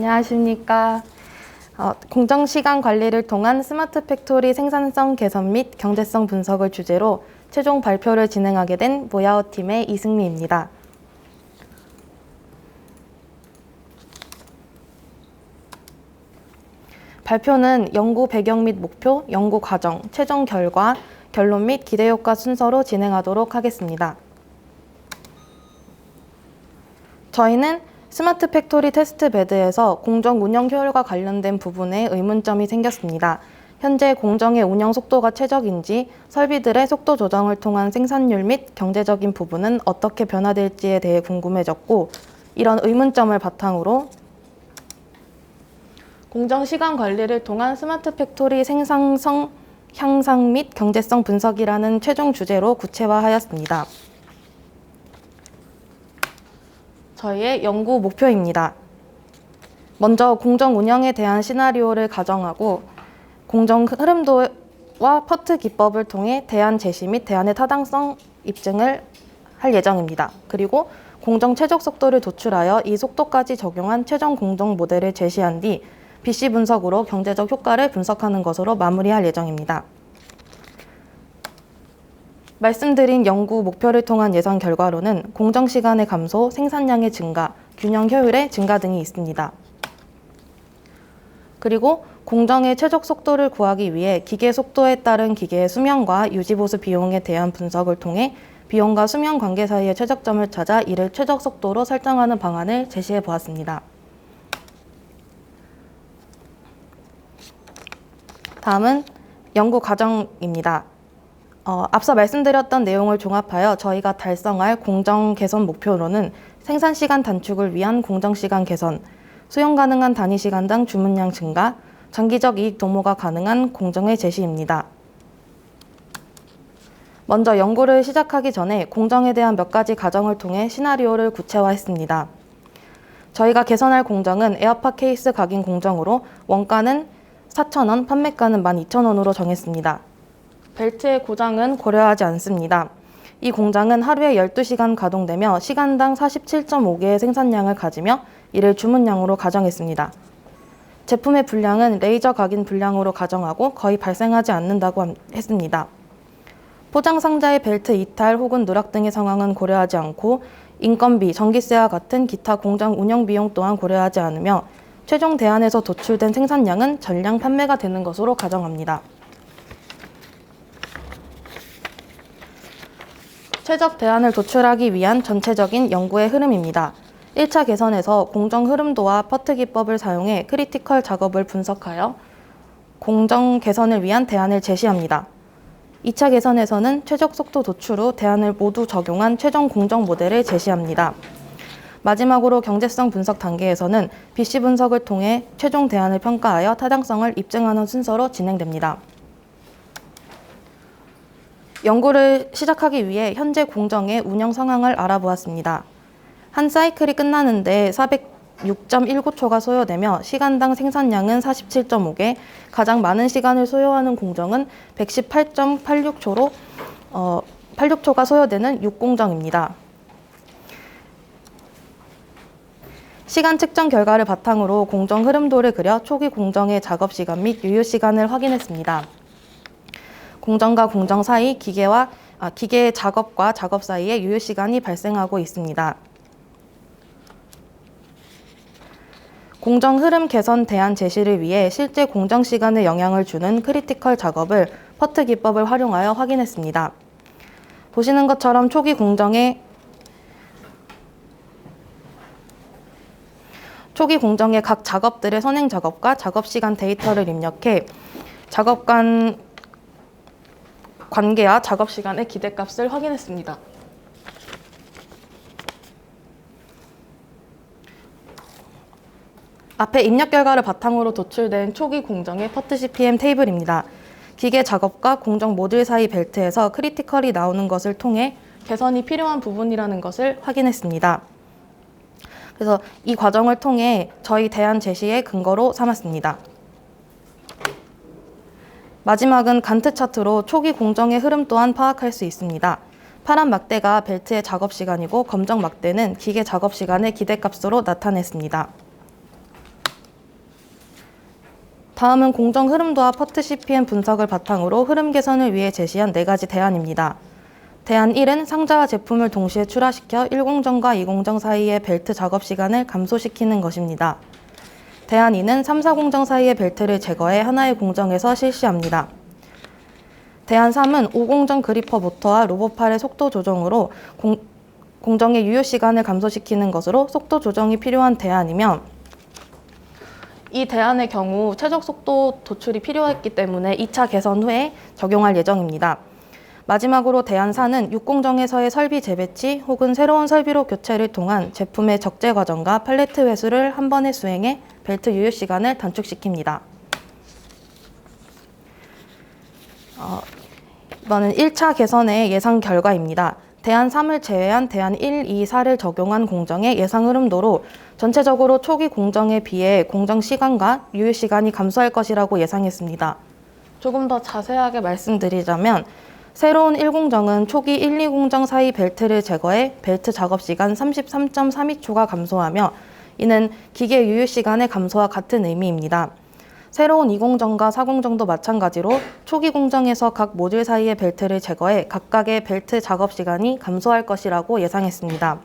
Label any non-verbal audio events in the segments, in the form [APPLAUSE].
안녕하십니까. 어, 공정시간 관리를 통한 스마트 팩토리 생산성 개선 및 경제성 분석을 주제로 최종 발표를 진행하게 된 모야오 팀의 이승미입니다. 발표는 연구 배경 및 목표, 연구 과정, 최종 결과, 결론 및 기대 효과 순서로 진행하도록 하겠습니다. 저희는 스마트 팩토리 테스트 베드에서 공정 운영 효율과 관련된 부분에 의문점이 생겼습니다. 현재 공정의 운영 속도가 최적인지 설비들의 속도 조정을 통한 생산률 및 경제적인 부분은 어떻게 변화될지에 대해 궁금해졌고 이런 의문점을 바탕으로 공정 시간 관리를 통한 스마트 팩토리 생산성 향상 및 경제성 분석이라는 최종 주제로 구체화하였습니다. 저희의 연구 목표입니다. 먼저 공정 운영에 대한 시나리오를 가정하고 공정 흐름도와 퍼트 기법을 통해 대안 제시 및 대안의 타당성 입증을 할 예정입니다. 그리고 공정 최적 속도를 도출하여 이 속도까지 적용한 최종 공정 모델을 제시한 뒤 BC 분석으로 경제적 효과를 분석하는 것으로 마무리할 예정입니다. 말씀드린 연구 목표를 통한 예상 결과로는 공정 시간의 감소, 생산량의 증가, 균형 효율의 증가 등이 있습니다. 그리고 공정의 최적 속도를 구하기 위해 기계 속도에 따른 기계의 수명과 유지보수 비용에 대한 분석을 통해 비용과 수명 관계 사이의 최적점을 찾아 이를 최적 속도로 설정하는 방안을 제시해 보았습니다. 다음은 연구 과정입니다. 어, 앞서 말씀드렸던 내용을 종합하여 저희가 달성할 공정 개선 목표로는 생산 시간 단축을 위한 공정 시간 개선, 수용 가능한 단위 시간당 주문량 증가, 장기적 이익 도모가 가능한 공정의 제시입니다. 먼저 연구를 시작하기 전에 공정에 대한 몇 가지 가정을 통해 시나리오를 구체화했습니다. 저희가 개선할 공정은 에어팟 케이스 각인 공정으로 원가는 4,000원, 판매가는 12,000원으로 정했습니다. 벨트의 고장은 고려하지 않습니다. 이 공장은 하루에 12시간 가동되며 시간당 47.5개의 생산량을 가지며 이를 주문량으로 가정했습니다. 제품의 분량은 레이저 각인 분량으로 가정하고 거의 발생하지 않는다고 했습니다. 포장 상자의 벨트 이탈 혹은 누락 등의 상황은 고려하지 않고 인건비, 전기세와 같은 기타 공장 운영 비용 또한 고려하지 않으며 최종 대안에서 도출된 생산량은 전량 판매가 되는 것으로 가정합니다. 최적 대안을 도출하기 위한 전체적인 연구의 흐름입니다. 1차 개선에서 공정 흐름도와 퍼트 기법을 사용해 크리티컬 작업을 분석하여 공정 개선을 위한 대안을 제시합니다. 2차 개선에서는 최적 속도 도출 후 대안을 모두 적용한 최종 공정 모델을 제시합니다. 마지막으로 경제성 분석 단계에서는 BC 분석을 통해 최종 대안을 평가하여 타당성을 입증하는 순서로 진행됩니다. 연구를 시작하기 위해 현재 공정의 운영 상황을 알아보았습니다. 한 사이클이 끝나는데 406.19초가 소요되며 시간당 생산량은 47.5개, 가장 많은 시간을 소요하는 공정은 118.86초로 어, 86초가 소요되는 6공정입니다. 시간 측정 결과를 바탕으로 공정 흐름도를 그려 초기 공정의 작업 시간 및 유효 시간을 확인했습니다. 공정과 공정 사이 기계와 아, 기계의 작업과 작업 사이에 유효 시간이 발생하고 있습니다. 공정 흐름 개선 대안 제시를 위해 실제 공정 시간에 영향을 주는 크리티컬 작업을 퍼트 기법을 활용하여 확인했습니다. 보시는 것처럼 초기 공정의 초기 공정의 각 작업들의 선행 작업과 작업 시간 데이터를 입력해 작업 간 관계와 작업 시간의 기대값을 확인했습니다. 앞에 입력 결과를 바탕으로 도출된 초기 공정의 퍼트 CPM 테이블입니다. 기계 작업과 공정 모듈 사이 벨트에서 크리티컬이 나오는 것을 통해 개선이 필요한 부분이라는 것을 확인했습니다. 그래서 이 과정을 통해 저희 대안 제시의 근거로 삼았습니다. 마지막은 간트 차트로 초기 공정의 흐름 또한 파악할 수 있습니다. 파란 막대가 벨트의 작업 시간이고 검정 막대는 기계 작업 시간의 기대값으로 나타냈습니다. 다음은 공정 흐름도와 퍼트 CPM 분석을 바탕으로 흐름 개선을 위해 제시한 네 가지 대안입니다. 대안 1은 상자와 제품을 동시에 출하시켜 1공정과 2공정 사이의 벨트 작업 시간을 감소시키는 것입니다. 대안 2는 3, 4공정 사이의 벨트를 제거해 하나의 공정에서 실시합니다. 대안 3은 5공정 그리퍼 모터와 로봇팔의 속도 조정으로 공, 공정의 유효 시간을 감소시키는 것으로 속도 조정이 필요한 대안이며 이 대안의 경우 최적 속도 도출이 필요했기 때문에 2차 개선 후에 적용할 예정입니다. 마지막으로 대안 4는 6공정에서의 설비 재배치 혹은 새로운 설비로 교체를 통한 제품의 적재 과정과 팔레트 회수를 한 번에 수행해 벨트 유효 시간을 단축시킵니다. 어, 이번은 1차 개선의 예상 결과입니다. 대안 3을 제외한 대안 1, 2, 4를 적용한 공정의 예상 흐름도로 전체적으로 초기 공정에 비해 공정 시간과 유효 시간이 감소할 것이라고 예상했습니다. 조금 더 자세하게 말씀드리자면 새로운 1공정은 초기 1, 2공정 사이 벨트를 제거해 벨트 작업 시간 33.32초가 감소하며 이는 기계 유효 시간의 감소와 같은 의미입니다. 새로운 2공정과 4공정도 마찬가지로 초기 공정에서 각 모듈 사이의 벨트를 제거해 각각의 벨트 작업 시간이 감소할 것이라고 예상했습니다.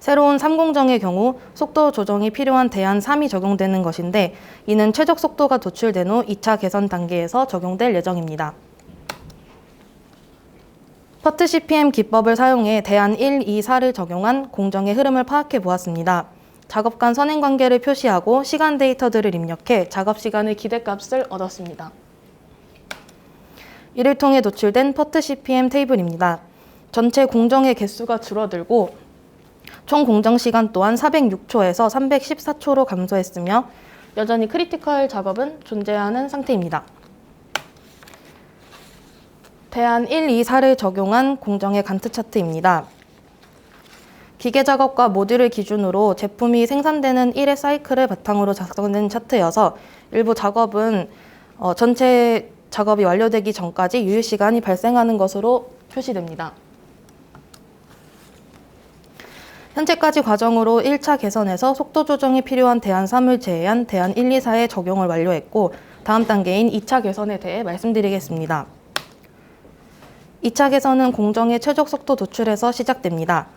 새로운 3공정의 경우 속도 조정이 필요한 대안 3이 적용되는 것인데 이는 최적 속도가 도출된 후 2차 개선 단계에서 적용될 예정입니다. 퍼트 CPM 기법을 사용해 대안 1, 2, 4를 적용한 공정의 흐름을 파악해 보았습니다. 작업 간 선행 관계를 표시하고 시간 데이터들을 입력해 작업 시간의 기대값을 얻었습니다. 이를 통해 도출된 퍼트 CPM 테이블입니다. 전체 공정의 개수가 줄어들고 총 공정 시간 또한 406초에서 314초로 감소했으며 여전히 크리티컬 작업은 존재하는 상태입니다. 대안 1, 2, 4를 적용한 공정의 간트 차트입니다. 기계 작업과 모듈을 기준으로 제품이 생산되는 1의 사이클을 바탕으로 작성된 차트여서 일부 작업은 어, 전체 작업이 완료되기 전까지 유효 시간이 발생하는 것으로 표시됩니다. 현재까지 과정으로 1차 개선에서 속도 조정이 필요한 대안 3을 제외한 대안 1, 2, 4의 적용을 완료했고 다음 단계인 2차 개선에 대해 말씀드리겠습니다. 2차 개선은 공정의 최적 속도 도출에서 시작됩니다.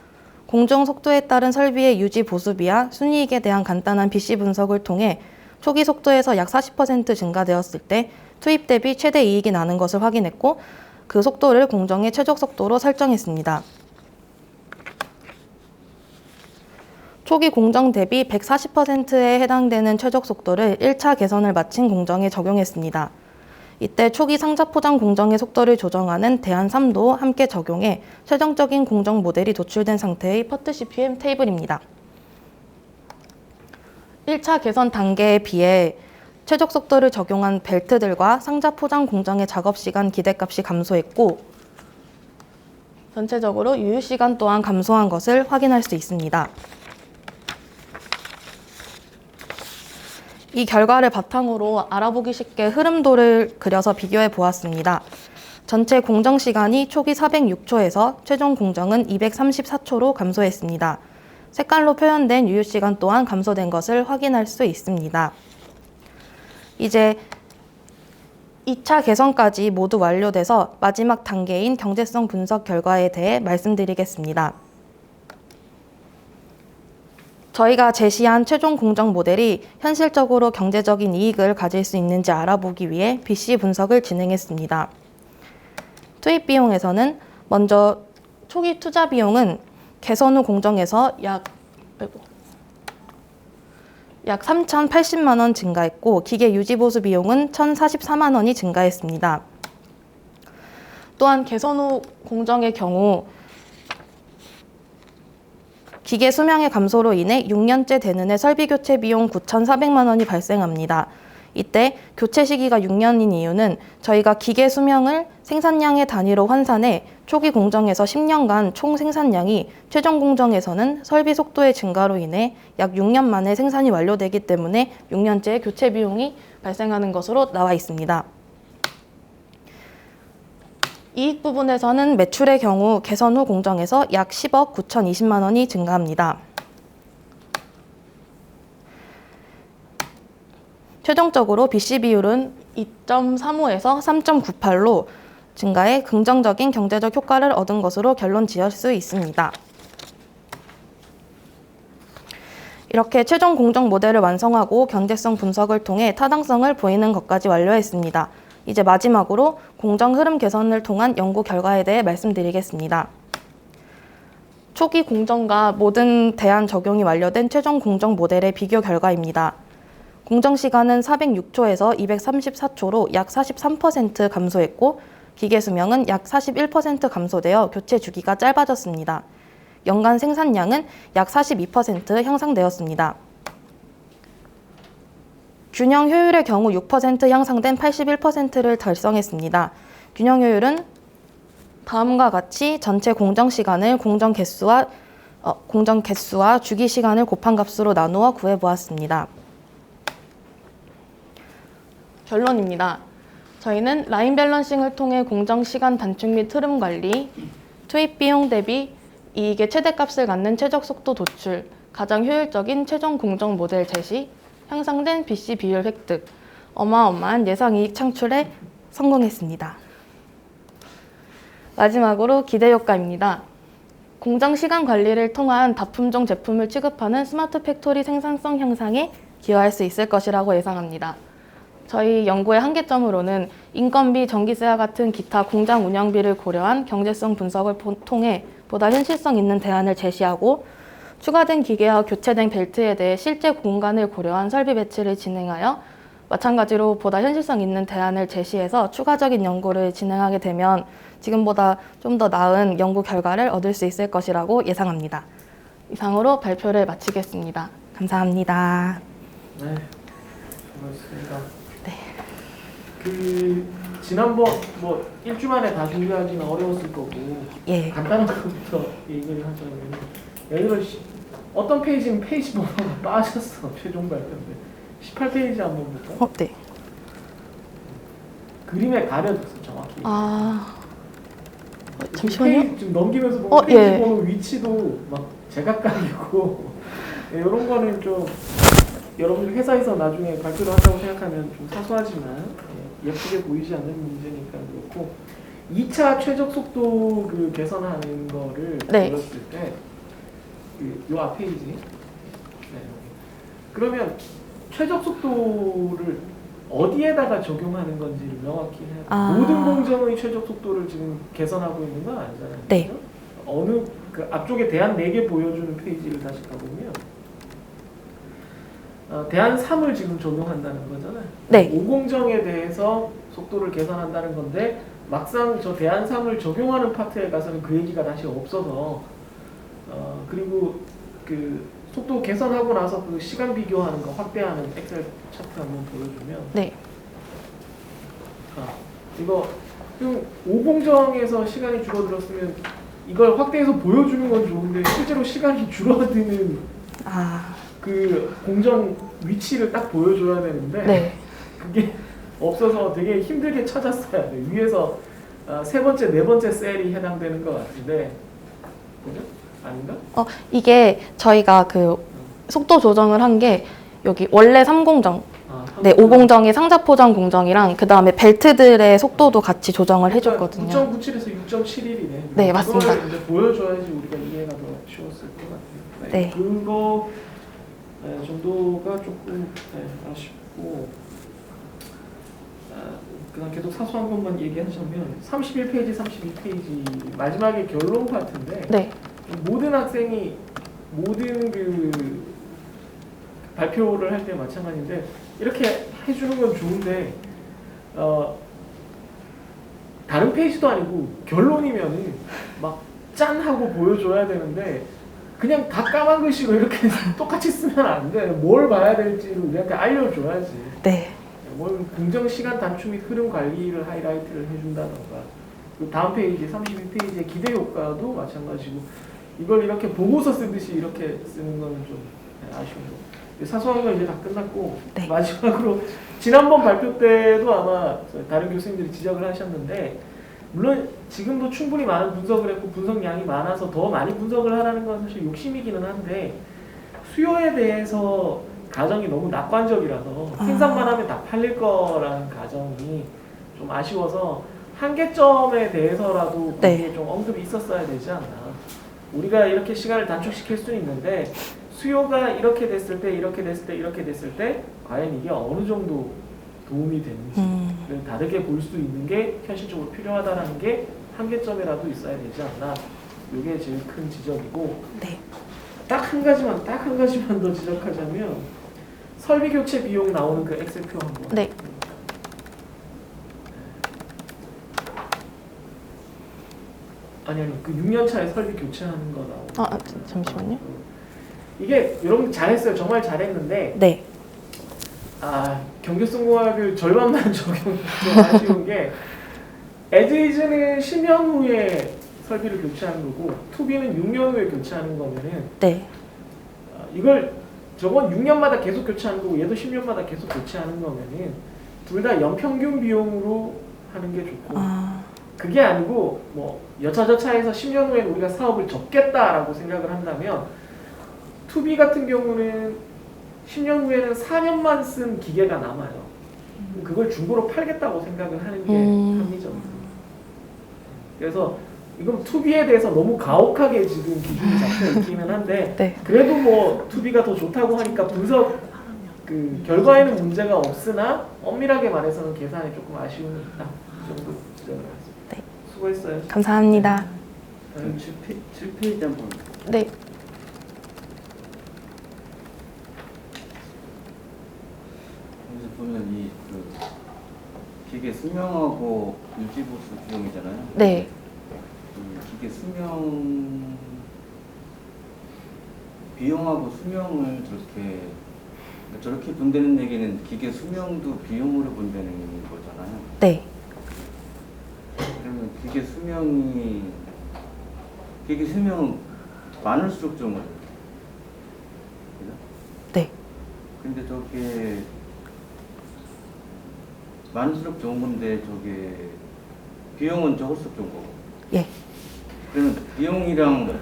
공정 속도에 따른 설비의 유지 보수비와 순이익에 대한 간단한 BC 분석을 통해 초기 속도에서 약 40% 증가되었을 때 투입 대비 최대 이익이 나는 것을 확인했고 그 속도를 공정의 최적 속도로 설정했습니다. 초기 공정 대비 140%에 해당되는 최적 속도를 1차 개선을 마친 공정에 적용했습니다. 이때 초기 상자 포장 공정의 속도를 조정하는 대안 3도 함께 적용해 최종적인 공정 모델이 도출된 상태의 퍼트 CPM 테이블입니다. 1차 개선 단계에 비해 최적 속도를 적용한 벨트들과 상자 포장 공정의 작업 시간 기대값이 감소했고 전체적으로 유효 시간 또한 감소한 것을 확인할 수 있습니다. 이 결과를 바탕으로 알아보기 쉽게 흐름도를 그려서 비교해 보았습니다. 전체 공정 시간이 초기 406초에서 최종 공정은 234초로 감소했습니다. 색깔로 표현된 유효 시간 또한 감소된 것을 확인할 수 있습니다. 이제 2차 개선까지 모두 완료돼서 마지막 단계인 경제성 분석 결과에 대해 말씀드리겠습니다. 저희가 제시한 최종 공정 모델이 현실적으로 경제적인 이익을 가질 수 있는지 알아보기 위해 BC 분석을 진행했습니다. 투입 비용에서는 먼저 초기 투자 비용은 개선 후 공정에서 약, 약 3,080만 원 증가했고 기계 유지 보수 비용은 1,044만 원이 증가했습니다. 또한 개선 후 공정의 경우 기계 수명의 감소로 인해 6년째 되는 해 설비 교체 비용 9,400만 원이 발생합니다. 이때 교체 시기가 6년인 이유는 저희가 기계 수명을 생산량의 단위로 환산해 초기 공정에서 10년간 총 생산량이 최종 공정에서는 설비 속도의 증가로 인해 약 6년 만에 생산이 완료되기 때문에 6년째 교체 비용이 발생하는 것으로 나와 있습니다. 이익 부분에서는 매출의 경우 개선 후 공정에서 약 10억 9,020만 원이 증가합니다. 최종적으로 BC 비율은 2.35에서 3.98로 증가해 긍정적인 경제적 효과를 얻은 것으로 결론 지을 수 있습니다. 이렇게 최종 공정 모델을 완성하고 경제성 분석을 통해 타당성을 보이는 것까지 완료했습니다. 이제 마지막으로 공정 흐름 개선을 통한 연구 결과에 대해 말씀드리겠습니다. 초기 공정과 모든 대안 적용이 완료된 최종 공정 모델의 비교 결과입니다. 공정 시간은 406초에서 234초로 약 43% 감소했고 기계 수명은 약 41% 감소되어 교체 주기가 짧아졌습니다. 연간 생산량은 약 42% 향상되었습니다. 균형 효율의 경우 6% 향상된 81%를 달성했습니다. 균형 효율은 다음과 같이 전체 공정 시간을 공정 개수와 어, 공정 개수와 주기 시간을 곱한 값으로 나누어 구해 보았습니다. 결론입니다. 저희는 라인 밸런싱을 통해 공정 시간 단축 및 흐름 관리, 투입 비용 대비 이익의 최대값을 갖는 최적 속도 도출, 가장 효율적인 최종 공정 모델 제시, 향상된 BC 비율 획득, 어마어마한 예상 이익 창출에 성공했습니다. 마지막으로 기대 효과입니다. 공정 시간 관리를 통한 다품종 제품을 취급하는 스마트 팩토리 생산성 향상에 기여할 수 있을 것이라고 예상합니다. 저희 연구의 한계점으로는 인건비, 전기세와 같은 기타 공장 운영비를 고려한 경제성 분석을 보- 통해 보다 현실성 있는 대안을 제시하고 추가된 기계와 교체된 벨트에 대해 실제 공간을 고려한 설비 배치를 진행하여 마찬가지로 보다 현실성 있는 대안을 제시해서 추가적인 연구를 진행하게 되면 지금보다 좀 더 나은 연구 결과를 얻을 수 있을 것이라고 예상합니다. 이상으로 발표를 마치겠습니다. 감사합니다. 네, 수고하셨습니다. 네. 그 지난번 뭐 일주 만에 다 준비하기는 어려웠을 거고 예. 간단한 것부터 얘기를 하자면 여기를 시- 어떤 페이지는 페이지 [LAUGHS] 번호가 빠졌어 최종 발표인데 18페이지 한번 볼까? 어, 네. 그림에 가려졌어 정확히. 아, 어, 잠시만요. 페이지 지금 넘기면서 보면 어, 페이지 예. 번호 위치도 막 제각각이고 예, 이런 거는 좀 여러분들 회사에서 나중에 발표를 한다고 생각하면 좀 사소하지만 예, 예쁘게 보이지 않는 문제니까 그렇고 2차 최적 속도 그 개선하는 거를 네. 보였을 때 그 요 앞 페이지 네. 그러면 최적 속도를 어디에다가 적용하는 건지를 명확히 해야. 아. 모든 공정의 최적 속도를 지금 개선하고 있는 건 아니잖아요. 네. 그죠? 어느 그 앞쪽에 대안 4개 보여주는 페이지를 다시 가보면 어, 대안 3을 지금 적용한다는 거잖아요. 네. 5공정에 대해서 속도를 개선한다는 건데 막상 저 대안 3을 적용하는 파트에 가서는 그 얘기가 다시 없어서 어, 그리고 그 속도 개선하고 나서 그 시간 비교하는 거 확대하는 엑셀 차트 한번 보여주면 네. 아, 이거 좀 5공정에서 시간이 줄어들었으면 이걸 확대해서 보여주는 건 좋은데 실제로 시간이 줄어드는 아, 그 공정 위치를 딱 보여줘야 되는데 네. 그게 없어서 되게 힘들게 찾았어야 돼. 위에서 아, 세 번째, 네 번째 셀이 해당되는 것 같은데 그죠? 아닌가? 어, 이게 저희가 그 속도 조정을 한 게 여기 원래 3공정, 아, 네, 5공정의 상자 포장 공정이랑 그 다음에 벨트들의 속도도 같이 조정을 해줬거든요. 9.97에서 6.71이네. 네, 맞습니다. 그걸 이제 보여줘야지 우리가 이해가 더 쉬웠을 것 같아요. 네. 그거 네, 정도가 조금 네, 아쉽고 아, 그냥 계속 사소한 것만 얘기하자면 31페이지, 32페이지 마지막에 결론 파트인데 네. 모든 학생이 모든 그 발표를 할 때 마찬가지인데 이렇게 해주는 건 좋은데 어 다른 페이지도 아니고 결론이면은 막 짠 하고 보여줘야 되는데 그냥 다 까만 글씨로 이렇게 [LAUGHS] 똑같이 쓰면 안 돼. 뭘 봐야 될지를 우리한테 알려줘야지. 네. 뭘 공정 시간 단축 및 흐름 관리를 하이라이트를 해준다던가 그 다음 페이지 32페이지의 기대 효과도 마찬가지고 이걸 이렇게 보고서 쓰듯이 이렇게 쓰는 거는 좀 아쉬운 거 사소한 건 이제 다 끝났고 네. [LAUGHS] 마지막으로 지난번 발표 때도 아마 다른 교수님들이 지적을 하셨는데 물론 지금도 충분히 많은 분석을 했고 분석량이 많아서 더 많이 분석을 하라는 건 사실 욕심이기는 한데 수요에 대해서 가정이 너무 낙관적이라서 아. 생산만 하면 다 팔릴 거라는 가정이 좀 아쉬워서 한계점에 대해서라도 네. 좀 언급이 있었어야 되지 않나. 우리가 이렇게 시간을 단축시킬 수는 있는데 수요가 이렇게 됐을 때 이렇게 됐을 때 이렇게 됐을 때 과연 이게 어느 정도 도움이 되는지 음, 를 다르게 볼 수 있는 게 현실적으로 필요하다는 게 한계점이라도 있어야 되지 않나. 이게 제일 큰 지적이고 네. 딱한 가지만 딱 한 가지만 더 지적하자면 설비 교체 비용 나오는 그 엑셀표 한번. 네. 아니 아니 그 6년 차에 설비 교체하는 거 나오고. 아, 아, 잠시만요. 이게 여러분 잘했어요. 정말 잘했는데 네. 아 경제성공학을 절반만 적용 좀 아쉬운 게 에드이즈는 10년 후에 설비를 교체하는 거고 투비는 6년 후에 교체하는 거면은 네. 아, 이걸 저건 6년마다 계속 교체하는 거고 얘도 10년마다 계속 교체하는 거면은 둘 다 연평균 비용으로 하는 게 좋고 아, 그게 아니고 뭐 여차저차해서 10년 후에 우리가 사업을 접겠다라고 생각을 한다면 투비 같은 경우는 10년 후에는 4년만 쓴 기계가 남아요. 그걸 중고로 팔겠다고 생각을 하는 게 음. 합리적이에요. 그래서 이건 투비에 대해서 너무 가혹하게 지금 기준이 잡혀 있기는 한데 [LAUGHS] 네. 그래도 뭐 투비가 더 좋다고 하니까 분석 그 결과에는 문제가 없으나 엄밀하게 말해서는 계산에 조금 아쉬움이 있다. 이 정도 수고했어요. 감사합니다. 그럼 7페, 7페이지 한번 네. 여기서 보면 이그 기계 수명하고 유지보수 비용이잖아요. 네. 이 기계 수명 비용하고 수명을 저렇게 저렇게 본다는 얘기는 기계 수명도 비용으로 본다는 거잖아요. 네. 기계 수명이 기계 수명은 많을수록 좀 그죠? 네. 근데 저게 많을수록 좋은 건데 저게 비용은 적을수록 좋은 거고. 예. 그러면 비용이랑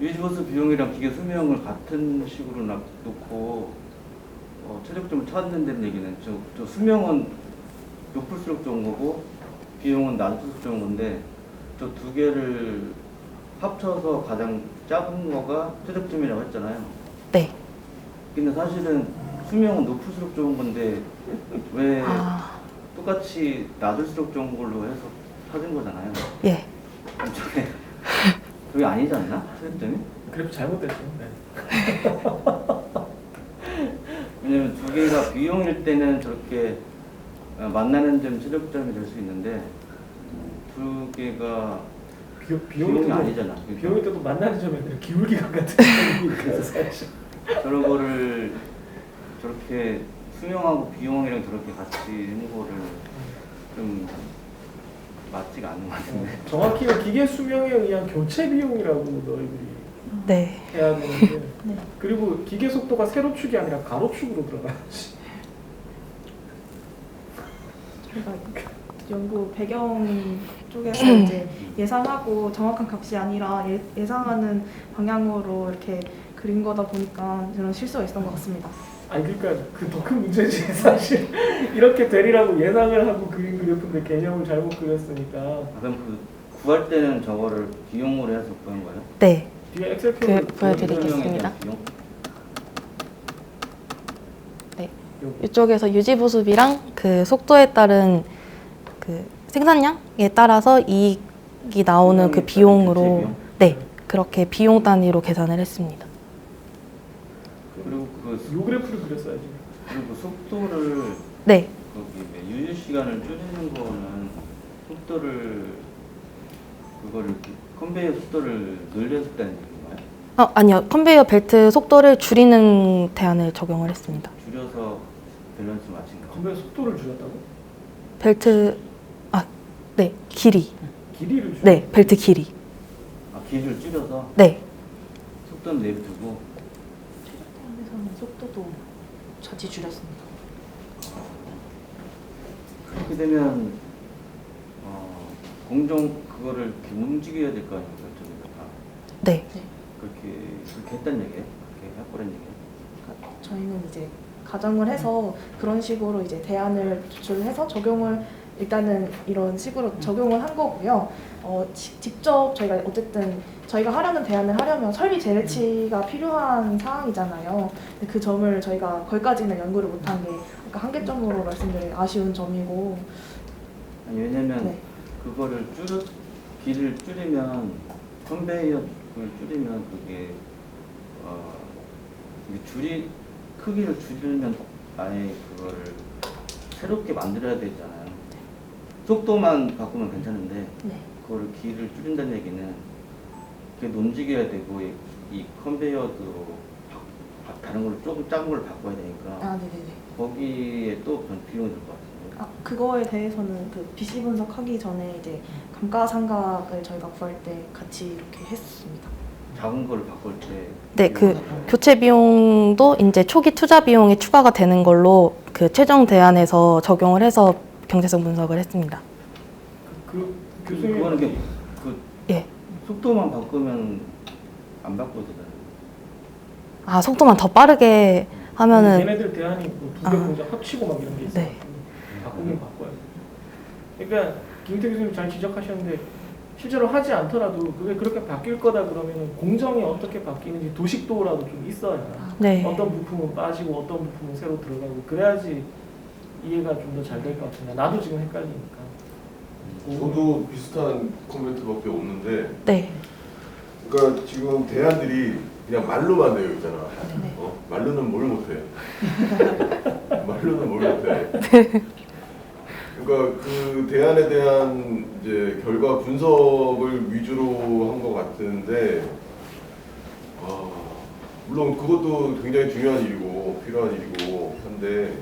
유지보수 비용이랑 기계 수명을 같은 식으로 놔- 놓고 어, 최적점을 찾는 다는 얘기는 저, 저 수명은 높을수록 좋은 거고 비용은 낮을수록 좋은 건데 저 두 개를 합쳐서 가장 작은 거가 최적점이라고 했잖아요. 네. 근데 사실은 수명은 높을수록 좋은 건데 왜 아, 똑같이 낮을수록 좋은 걸로 해서 찾은 거잖아요. 예. 저게 그게 아니지 않나? 최점이? 그래도 잘못됐죠. 네. [LAUGHS] 왜냐면 두 개가 비용일 때는 저렇게 어, 만나는 점 최적점이 될 수 있는데 두 개가 비용, 비용이 아니잖아. 그러니까 비용이 때도 만나는 점에 그냥 기울기가 같은 있어서 [LAUGHS] 사실. 저런 거를 저렇게 수명하고 비용이랑 저렇게 같이 하는 거를 좀 맞지가 않는 것 같은데. 정확히는 기계 수명에 의한 교체 비용이라고 너희들이 네. 해야 되는데 [LAUGHS] 네. 그리고 기계 속도가 세로축이 아니라 가로축으로 들어가야지. 연구 배경 쪽에서 [CLEARS THROAT] 이제 예상하고 정확한 값이 아니라 예, 예상하는 방향으로 이렇게 그린 거다 보니까 이런 실수가 있었던 것 같습니다. 아니 그러니까 그 더 큰 문제지 [LAUGHS] 사실 이렇게 되리라고 예상을 하고 그린 그래프인데 개념을 잘못 그렸으니까 아, 그럼 그 구할 때는 저거를 비용으로 해서 구한 거예요? 네. 뒤에 엑셀 그, 표를 보여드리겠습니다. 비용? 이쪽에서 유지보수비랑 그 속도에 따른 그 생산량에 따라서 이익이 나오는 그 생산량에 따른 비용으로 교체 비용? 네 그렇게 비용 단위로 계산을 했습니다. 그리고 그 요 그래프를 그렸어야지. 그리고 속도를 네, 거기 왜 유지 시간을 줄이는 거는 속도를 그거를 컨베이어 속도를 늘렸다는 얘기인가요? 어, 아니요 컨베이어 벨트 속도를 줄이는 대안을 적용을 했습니다. 줄여서 밸런스 맞춘 거. 건배 속도를 줄였다고? 벨트 아 네 길이 길이를 줄. 네 벨트 길이 아 길이를 줄여서 네 속도는 내비두고 최적화에서는 속도도 자주 줄였습니다. 그렇게 되면 어, 공정 그거를 이렇게 움직여야 될 거 아닙니까 저기가 다 네. 그렇게 그렇게 했단 얘기예요? 그렇게 해버린 얘기예요? 그러니까 저희는 이제 가정을 해서 그런 식으로 이제 대안을 도출해서 적용을 일단은 이런 식으로 적용을 한 거고요. 어, 지- 직접 저희가 어쨌든 저희가 하려는 대안을 하려면 설비 재배치가 필요한 상황이잖아요. 근데 그 점을 저희가 거기까지는 연구를 못한 게 약간 한계점으로 말씀드린 아쉬운 점이고 아니, 왜냐면 네. 그거를 줄여 길을 줄이면 컨베이어를 줄이면 그게 어 이게 줄이 크기를 줄이면 아예 그거를 새롭게 만들어야 되잖아요. 속도만 바꾸면 괜찮은데 네. 그거를 길을 줄인다는 얘기는 그게 논지겨야 되고 이, 이 컨베이어도 바, 바- 다른 걸로 조금 작은 걸 바꿔야 되니까 아, 네네네. 거기에 또 그런 비용이 들 것 같은데. 아, 그거에 대해서는 그 BC 분석하기 전에 이제 감가상각을 저희가 구할 때 같이 이렇게 했습니다. 작은 걸 바꿀 때 네, 그 교체 비용도 이제 초기 투자 비용이 추가가 되는 걸로 그 최종 대안에서 적용을 해서 경제성 분석을 했습니다. 그 그, 교수님 그거는 그냥 그 예. 속도만 바꾸면 안 바꿔도 되잖아요. 아, 속도만 더 빠르게 하면은 얘네들 대안이 뭐두개 아. 공장 합치고 막 이런 게 있어요. 네. 바꾸긴 바꿔야 돼. 그러니까 김태 교수님 잘 지적하셨는데 실제로 하지 않더라도 그게 그렇게 바뀔 거다 그러면 공정이 어떻게 바뀌는지 도식도라도 좀 있어야 네. 어떤 부품은 빠지고 어떤 부품은 새로 들어가고 그래야지 이해가 좀 더 잘 될 것 같은데 나도 지금 헷갈리니까. 저도 비슷한 코멘트밖에 없는데 네. 그러니까 지금 대안들이 그냥 말로만 되어 있잖아 네. 어? 말로는 뭘 못해 [LAUGHS] 말로는 뭘 못해 그러니까 그 대안에 대한 이제 결과 분석을 위주로 한 것 같은데 아, 물론 그것도 굉장히 중요한 일이고 필요한 일이고 한데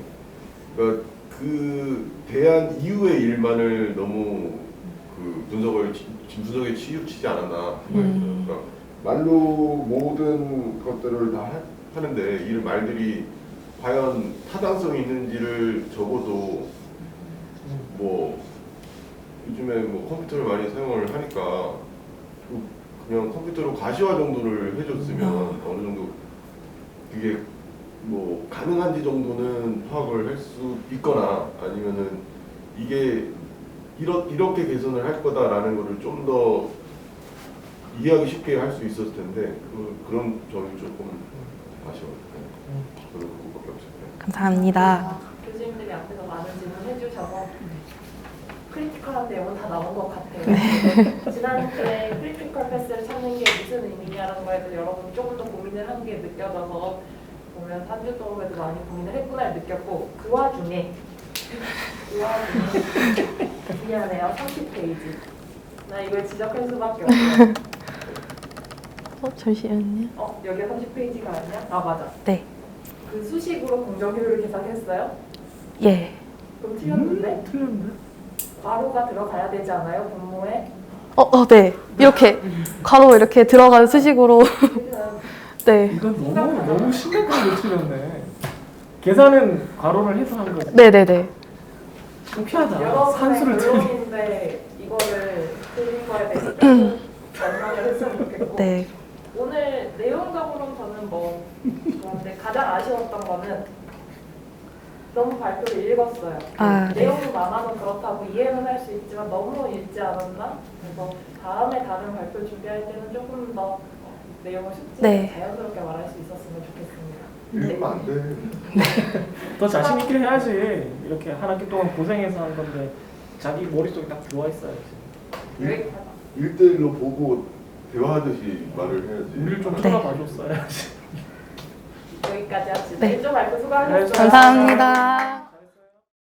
그러니까 그 대안 이후의 일만을 너무 그 분석을 지- 분석에 치우치지 않았나 들어요. 음. 그러니까 말로 모든 것들을 다 하- 하는데 이 말들이 과연 타당성이 있는지를 적어도 뭐 요즘에 뭐 컴퓨터를 많이 사용을 하니까 그 그냥 컴퓨터로 가시화 정도를 해줬으면 어느 정도 그게 뭐 가능한지 정도는 파악을 할 수 있거나 아니면은 이게 이렇, 이렇게 개선을 할 거다라는 거를 좀 더 이해하기 쉽게 할 수 있었을 텐데 그, 그런 점이 조금 아쉬워요. 네. 저는 그거밖에 없어요. 네. 감사합니다. 아, 교수님들이 앞에서 많은 질문 해주셔서 크리티컬한 내용은 다 나온 것 같아요. 지난주에 크리티컬 패스를 찾는 게 무슨 의미냐라는 거에 대해서 여러분 조금 더 고민을 한 게 느껴져서 보면 3주 동안 그래도 많이 고민을 했구나 느꼈고 그 와중에 그 와중에 미안해요 30페이지 나 이걸 지적할 수밖에 없어 어, 잠시만요. 어 여기가 30페이지가 아니야? 아 맞아 네. 그 수식으로 공정 효율을 계산했어요? 예. 그럼 틀렸는데? 음, 틀렸네. 괄호가 들어가야 되지 않아요? 분모에? 어, 어, 네. 이렇게 [LAUGHS] 가로 이렇게 들어가는 수식으로 네. 이건 너무 너무 못 틀렸네. 계산은 괄호를 해서 한 거지. 네, 네, 네. 창피하다. 산수를 틀리. 결론인데 이거를 틀린 거에 대해서 조금 전망을 했으면 좋겠고 네. 오늘 내용적으로는 저는 뭐 그런데 가장 아쉬웠던 거는 너무 발표를 읽었어요. 아, 네. 내용이 많아서 그렇다고 이해는 할 수 있지만 너무 읽지 않았나? 그래서 다음에 다른 발표 준비할 때는 조금 더 어, 내용을 숙지해서 네. 자연스럽게 말할 수 있었으면 좋겠습니다. 읽으면 안 돼. 더 자신 있게 해야지. 이렇게 한 학기 동안 고생해서 한 건데 자기 머릿속에 딱 들어와 있어야지. 여기까지. 일대일로 보고 대화하듯이 말을 해야지. 우리를 좀 네. 쳐다봐 줬어야지. 여기까지 합시다. 네. 일조 발표 수고하셨어요. 감사합니다.